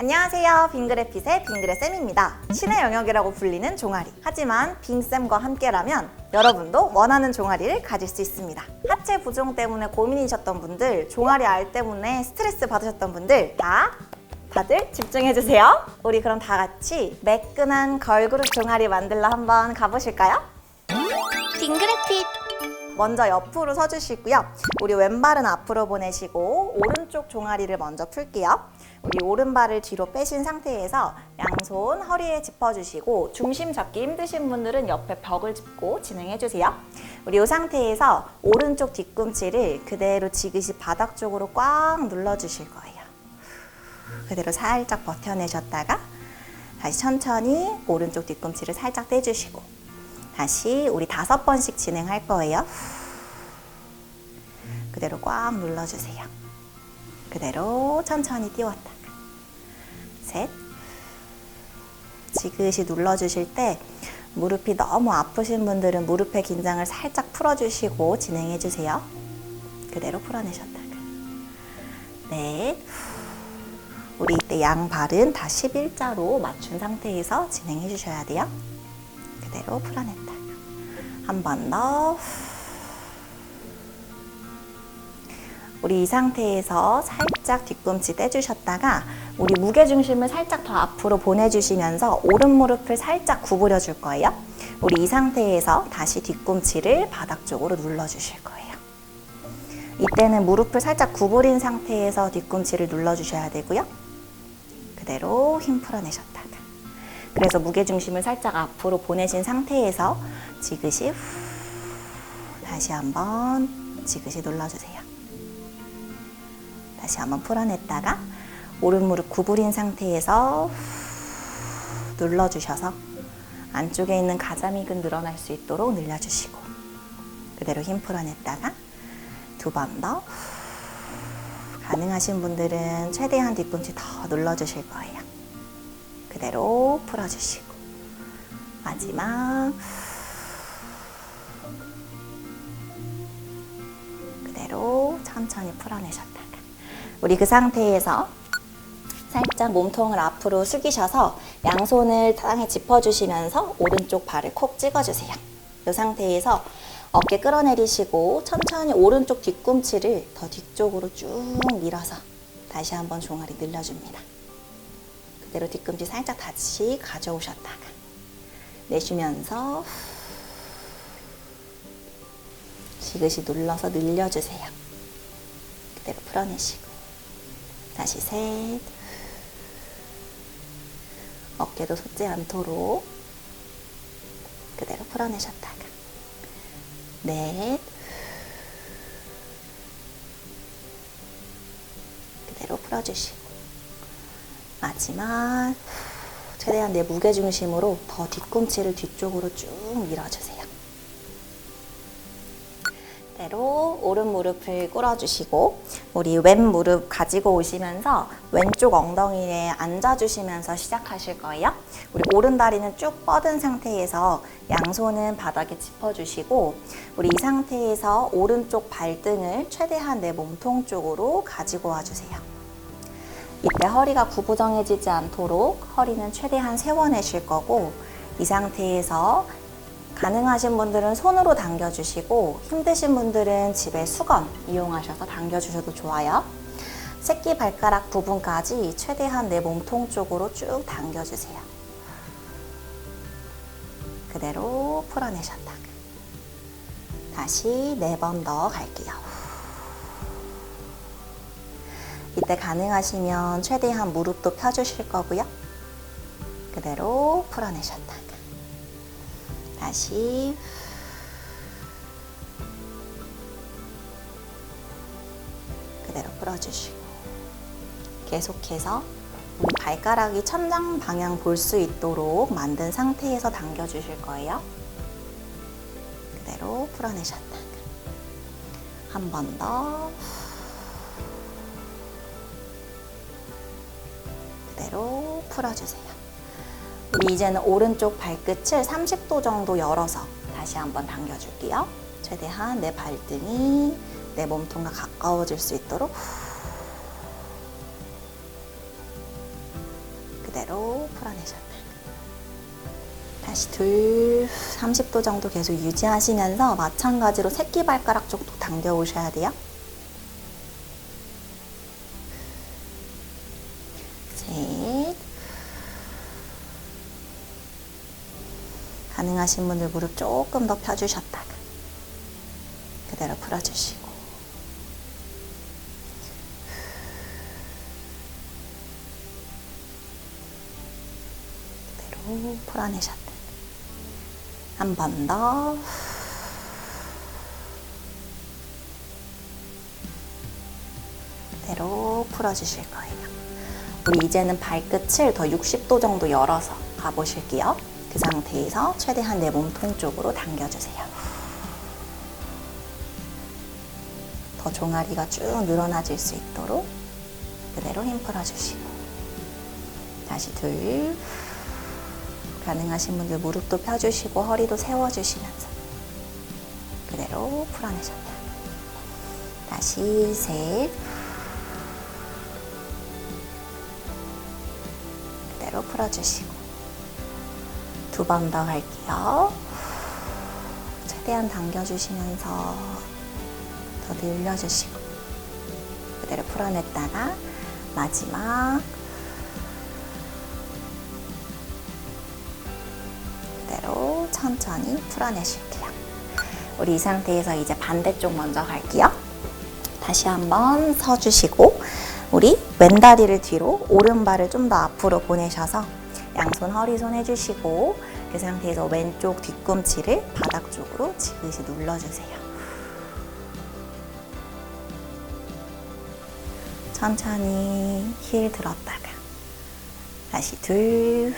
안녕하세요. 빙그레핏의 빙그레쌤입니다. 신의 영역이라고 불리는 종아리. 하지만 빙쌤과 함께라면 여러분도 원하는 종아리를 가질 수 있습니다. 하체 부종 때문에 고민이셨던 분들, 종아리 알 때문에 스트레스 받으셨던 분들 다 다들 집중해주세요. 우리 그럼 다 같이 매끈한 걸그룹 종아리 만들러 한번 가보실까요? 빙그레핏 먼저 옆으로 서주시고요. 우리 왼발은 앞으로 보내시고 오른쪽 종아리를 먼저 풀게요. 우리 오른발을 뒤로 빼신 상태에서 양손 허리에 짚어주시고 중심 잡기 힘드신 분들은 옆에 벽을 짚고 진행해주세요. 우리 이 상태에서 오른쪽 뒤꿈치를 그대로 지그시 바닥 쪽으로 꽉 눌러주실 거예요. 그대로 살짝 버텨내셨다가 다시 천천히 오른쪽 뒤꿈치를 살짝 떼주시고 다시 우리 다섯 번씩 진행할 거예요. 그대로 꽉 눌러주세요. 그대로 천천히 띄웠다가 셋 지그시 눌러주실 때 무릎이 너무 아프신 분들은 무릎의 긴장을 살짝 풀어주시고 진행해 주세요. 그대로 풀어내셨다가 넷 우리 이때 양 발은 다 11자로 맞춘 상태에서 진행해 주셔야 돼요. 그대로 풀어냈다가 한 번 더. 우리 이 상태에서 살짝 뒤꿈치 떼주셨다가 우리 무게 중심을 살짝 더 앞으로 보내주시면서 오른 무릎을 살짝 구부려 줄 거예요. 우리 이 상태에서 다시 뒤꿈치를 바닥 쪽으로 눌러주실 거예요. 이때는 무릎을 살짝 구부린 상태에서 뒤꿈치를 눌러주셔야 되고요. 그대로 힘 풀어내셨다가 그래서 무게 중심을 살짝 앞으로 보내신 상태에서 지그시 후 다시 한번 지그시 눌러주세요. 다시 한번 풀어냈다가 오른 무릎 구부린 상태에서 후 눌러주셔서 안쪽에 있는 가자미근 늘어날 수 있도록 늘려주시고 그대로 힘 풀어냈다가 두 번 더 가능하신 분들은 최대한 뒤꿈치 더 눌러주실 거예요. 그대로 풀어주시고 마지막 그대로 천천히 풀어내셨다가 우리 그 상태에서 살짝 몸통을 앞으로 숙이셔서 양손을 땅에 짚어주시면서 오른쪽 발을 콕 찍어주세요. 이 상태에서 어깨 끌어내리시고 천천히 오른쪽 뒤꿈치를 더 뒤쪽으로 쭉 밀어서 다시 한번 종아리 늘려줍니다. 그대로 뒤꿈치 살짝 다시 가져오셨다가 내쉬면서 지그시 눌러서 늘려주세요. 그대로 풀어내시고 다시 셋. 어깨도 솟지 않도록 그대로 풀어내셨다가. 넷. 그대로 풀어주시고. 마지막. 최대한 내 무게 중심으로 더 뒤꿈치를 뒤쪽으로 쭉 밀어주세요. 그대로 오른 무릎을 꿇어주시고 우리 왼 무릎 가지고 오시면서 왼쪽 엉덩이에 앉아주시면서 시작하실 거예요. 우리 오른 다리는 쭉 뻗은 상태에서 양손은 바닥에 짚어주시고 우리 이 상태에서 오른쪽 발등을 최대한 내 몸통 쪽으로 가지고 와주세요. 이때 허리가 구부정해지지 않도록 허리는 최대한 세워내실 거고 이 상태에서 가능하신 분들은 손으로 당겨주시고 힘드신 분들은 집에 수건 이용하셔서 당겨주셔도 좋아요. 새끼 발가락 부분까지 최대한 내 몸통 쪽으로 쭉 당겨주세요. 그대로 풀어내셨다가 다시 네 번 더 갈게요. 이때 가능하시면 최대한 무릎도 펴주실 거고요. 그대로 풀어내셨다가 다시 그대로 풀어주시고 계속해서 발가락이 천장 방향 볼 수 있도록 만든 상태에서 당겨주실 거예요. 그대로 풀어내셨다가 한번 더 그대로 풀어주세요. 이제는 오른쪽 발끝을 30도 정도 열어서 다시 한번 당겨줄게요. 최대한 내 발등이 내 몸통과 가까워질 수 있도록 그대로 풀어내셨다. 다시 둘, 30도 정도 계속 유지하시면서 마찬가지로 새끼발가락 쪽도 당겨 오셔야 돼요. 가능하신 분들 무릎 조금 더 펴주셨다가 그대로 풀어주시고 그대로 풀어내셨다. 한 번 더. 그대로 풀어주실 거예요. 우리 이제는 발끝을 더 60도 정도 열어서 가보실게요. 그 상태에서 최대한 내 몸통 쪽으로 당겨주세요. 더 종아리가 쭉 늘어나질 수 있도록 그대로 힘 풀어주시고 다시 둘 가능하신 분들 무릎도 펴주시고 허리도 세워주시면서 그대로 풀어내셨다. 다시 셋 그대로 풀어주시고 두 번 더 할게요. 최대한 당겨주시면서 더 늘려주시고 그대로 풀어냈다가 마지막 그대로 천천히 풀어내실게요. 우리 이 상태에서 이제 반대쪽 먼저 갈게요. 다시 한번 서주시고 우리 왼다리를 뒤로 오른발을 좀 더 앞으로 보내셔서 양손 허리손 해주시고 그 상태에서 왼쪽 뒤꿈치를 바닥 쪽으로 지그시 눌러주세요. 천천히 힐 들었다가 다시 둘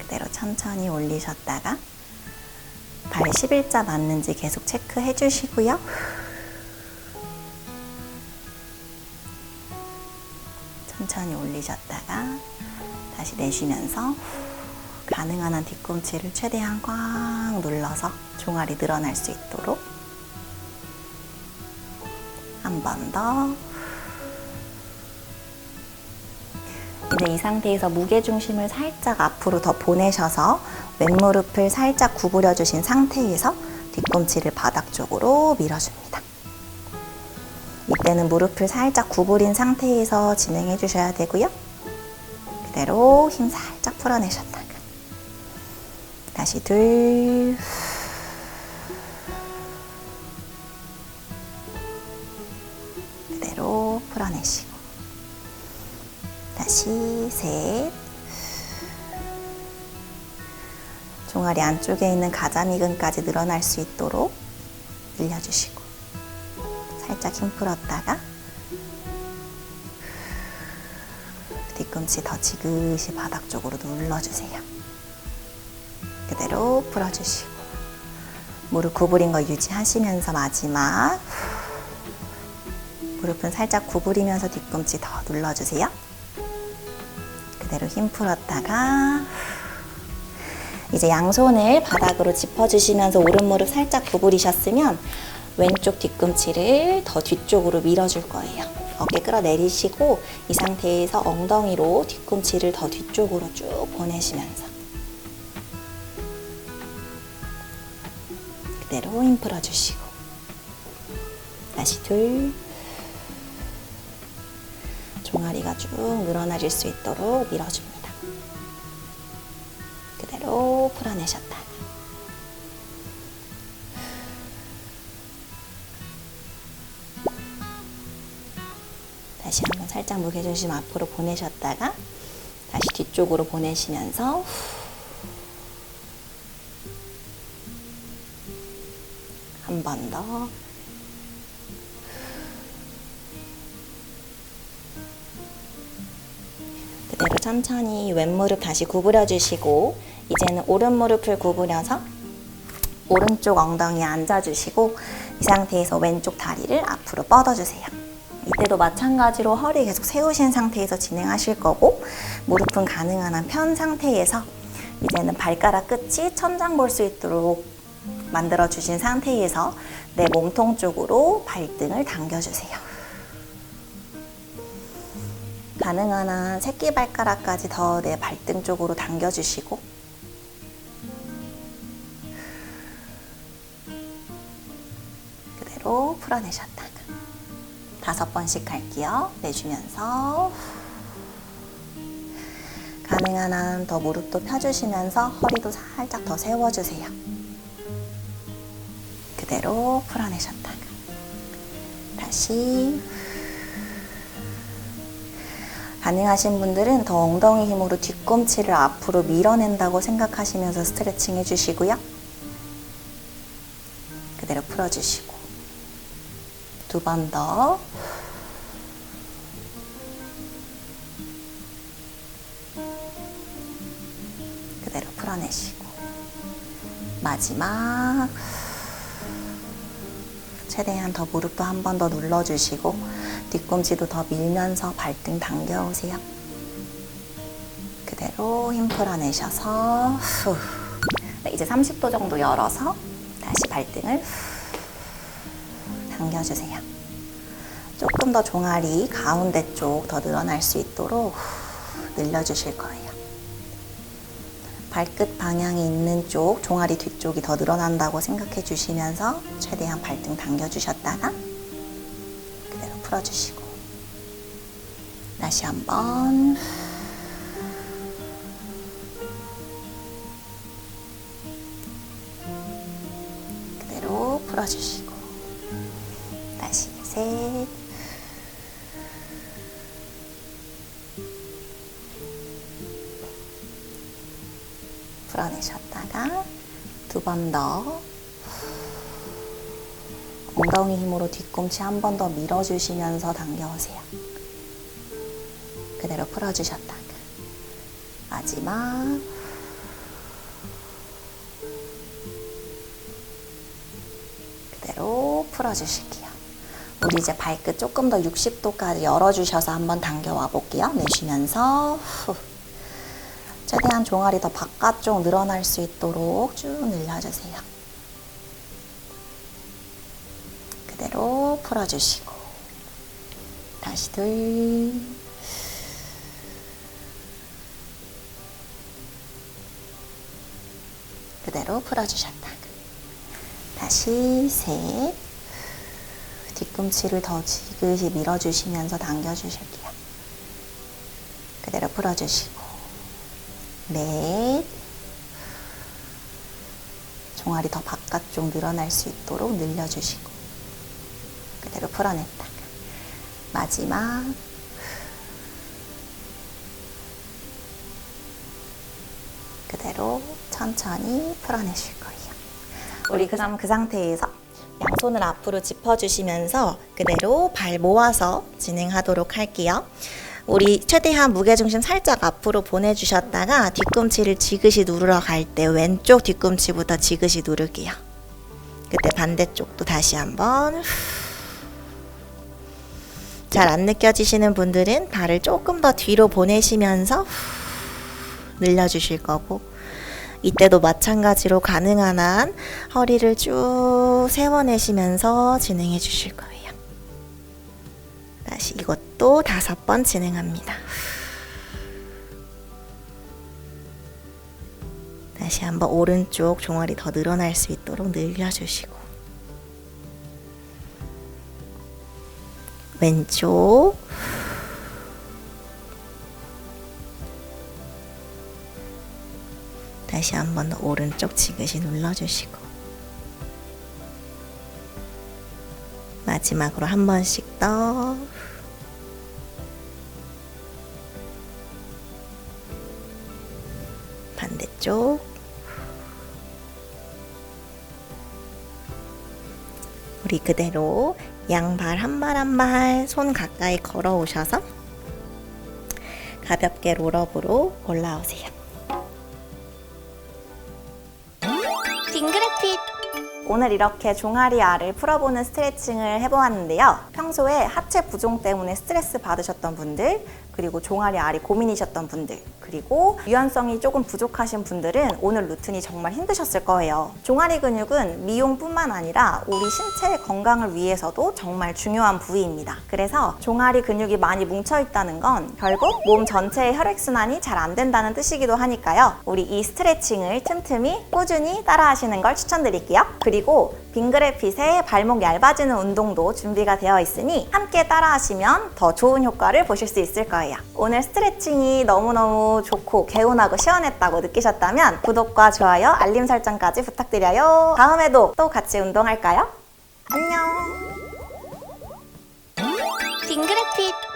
그대로 천천히 올리셨다가 발 11자 맞는지 계속 체크해 주시고요. 올리셨다가 다시 내쉬면서 가능한 한 뒤꿈치를 최대한 꽉 눌러서 종아리 늘어날 수 있도록 한 번 더. 이제 이 상태에서 무게 중심을 살짝 앞으로 더 보내셔서 왼무릎을 살짝 구부려 주신 상태에서 뒤꿈치를 바닥 쪽으로 밀어줍니다. 이때는 무릎을 살짝 구부린 상태에서 진행해 주셔야 되고요. 그대로 힘 살짝 풀어내셨다가 다시 둘 그대로 풀어내시고 다시 셋 종아리 안쪽에 있는 가자미근까지 늘어날 수 있도록 늘려주시고 살짝 힘 풀었다가 뒤꿈치 더 지그시 바닥 쪽으로 눌러주세요. 그대로 풀어주시고 무릎 구부린 거 유지하시면서 마지막 무릎은 살짝 구부리면서 뒤꿈치 더 눌러주세요. 그대로 힘 풀었다가 이제 양손을 바닥으로 짚어주시면서 오른 무릎 살짝 구부리셨으면 왼쪽 뒤꿈치를 더 뒤쪽으로 밀어줄 거예요. 어깨 끌어내리시고 이 상태에서 엉덩이로 뒤꿈치를 더 뒤쪽으로 쭉 보내시면서 그대로 힘 풀어주시고 다시 둘 종아리가 쭉 늘어나질 수 있도록 밀어줍니다. 그대로 풀어내셨다. 살짝 무게 중심 앞으로 보내셨다가 다시 뒤쪽으로 보내시면서 한 번 더. 그대로 천천히 왼무릎 다시 구부려 주시고 이제는 오른무릎을 구부려서 오른쪽 엉덩이에 앉아주시고 이 상태에서 왼쪽 다리를 앞으로 뻗어주세요. 이때도 마찬가지로 허리 계속 세우신 상태에서 진행하실 거고 무릎은 가능한 한 편 상태에서 이제는 발가락 끝이 천장 볼 수 있도록 만들어 주신 상태에서 내 몸통 쪽으로 발등을 당겨주세요. 가능한 한 새끼발가락까지 더 내 발등 쪽으로 당겨주시고 그대로 풀어내셨다가 다섯 번씩 할게요. 내쉬면서 가능한 한 더 무릎도 펴주시면서 허리도 살짝 더 세워주세요. 그대로 풀어내셨다가 다시 가능하신 분들은 더 엉덩이 힘으로 뒤꿈치를 앞으로 밀어낸다고 생각하시면서 스트레칭 해주시고요. 그대로 풀어주시고 두 번 더. 그대로 풀어내시고 마지막 최대한 더 무릎도 한 번 더 눌러주시고 뒤꿈치도 더 밀면서 발등 당겨오세요. 그대로 힘 풀어내셔서 후. 네, 이제 30도 정도 열어서 다시 발등을 후. 당겨주세요. 조금 더 종아리 가운데 쪽 더 늘어날 수 있도록 후. 늘려주실 거예요. 발끝 방향이 있는 쪽, 종아리 뒤쪽이 더 늘어난다고 생각해 주시면서 최대한 발등 당겨주셨다가 그대로 풀어주시고 다시 한번 그대로 풀어주시고 풀어내셨다가 두 번 더 엉덩이 힘으로 뒤꿈치 한 번 더 밀어주시면서 당겨오세요. 그대로 풀어주셨다가 마지막 그대로 풀어주실게요. 우리 이제 발끝 조금 더 60도까지 열어주셔서 한번 당겨와 볼게요. 내쉬면서 후. 최대한 종아리 더 바깥쪽 늘어날 수 있도록 쭉 늘려주세요. 그대로 풀어주시고. 다시 둘. 그대로 풀어주셨다가 다시 셋. 뒤꿈치를 더 지그시 밀어주시면서 당겨주실게요. 그대로 풀어주시고 넷 종아리 더 바깥쪽 늘어날 수 있도록 늘려주시고 그대로 풀어냈다가 마지막 그대로 천천히 풀어내실 거예요. 우리 그럼 그 상태에서 양손을 앞으로 짚어주시면서 그대로 발 모아서 진행하도록 할게요. 우리 최대한 무게중심 살짝 앞으로 보내주셨다가 뒤꿈치를 지그시 누르러 갈 때 왼쪽 뒤꿈치부터 지그시 누를게요. 그때 반대쪽도 다시 한번 잘 안 느껴지시는 분들은 발을 조금 더 뒤로 보내시면서 늘려주실 거고 이때도 마찬가지로 가능한 한 허리를 쭉 세워내시면서 진행해 주실 거예요. 다시 이것도 다섯 번 진행합니다. 다시 한번 오른쪽 종아리 더 늘어날 수 있도록 늘려주시고 왼쪽 다시 한번 더 오른쪽 지그시 눌러주시고 마지막으로 한 번씩 더 반대쪽 우리 그대로 양발 한 발 한 발 손 가까이 걸어 오셔서 가볍게 롤업으로 올라오세요. 딩그래핏 오늘 이렇게 종아리 알을 풀어보는 스트레칭을 해보았는데요. 평소에 하체 부종 때문에 스트레스 받으셨던 분들, 그리고 종아리 알이 고민이셨던 분들, 그리고 유연성이 조금 부족하신 분들은 오늘 루틴이 정말 힘드셨을 거예요. 종아리 근육은 미용뿐만 아니라 우리 신체 건강을 위해서도 정말 중요한 부위입니다. 그래서 종아리 근육이 많이 뭉쳐 있다는 건 결국 몸 전체의 혈액순환이 잘 안 된다는 뜻이기도 하니까요. 우리 이 스트레칭을 틈틈이 꾸준히 따라 하시는 걸 추천드릴게요. 그리고 빙그레핏의 발목 얇아지는 운동도 준비가 되어 있으니 함께 따라 하시면 더 좋은 효과를 보실 수 있을 거예요. 오늘 스트레칭이 너무너무 좋고 개운하고 시원했다고 느끼셨다면 구독과 좋아요, 알림 설정까지 부탁드려요. 다음에도 또 같이 운동할까요? 안녕! 빙그레핏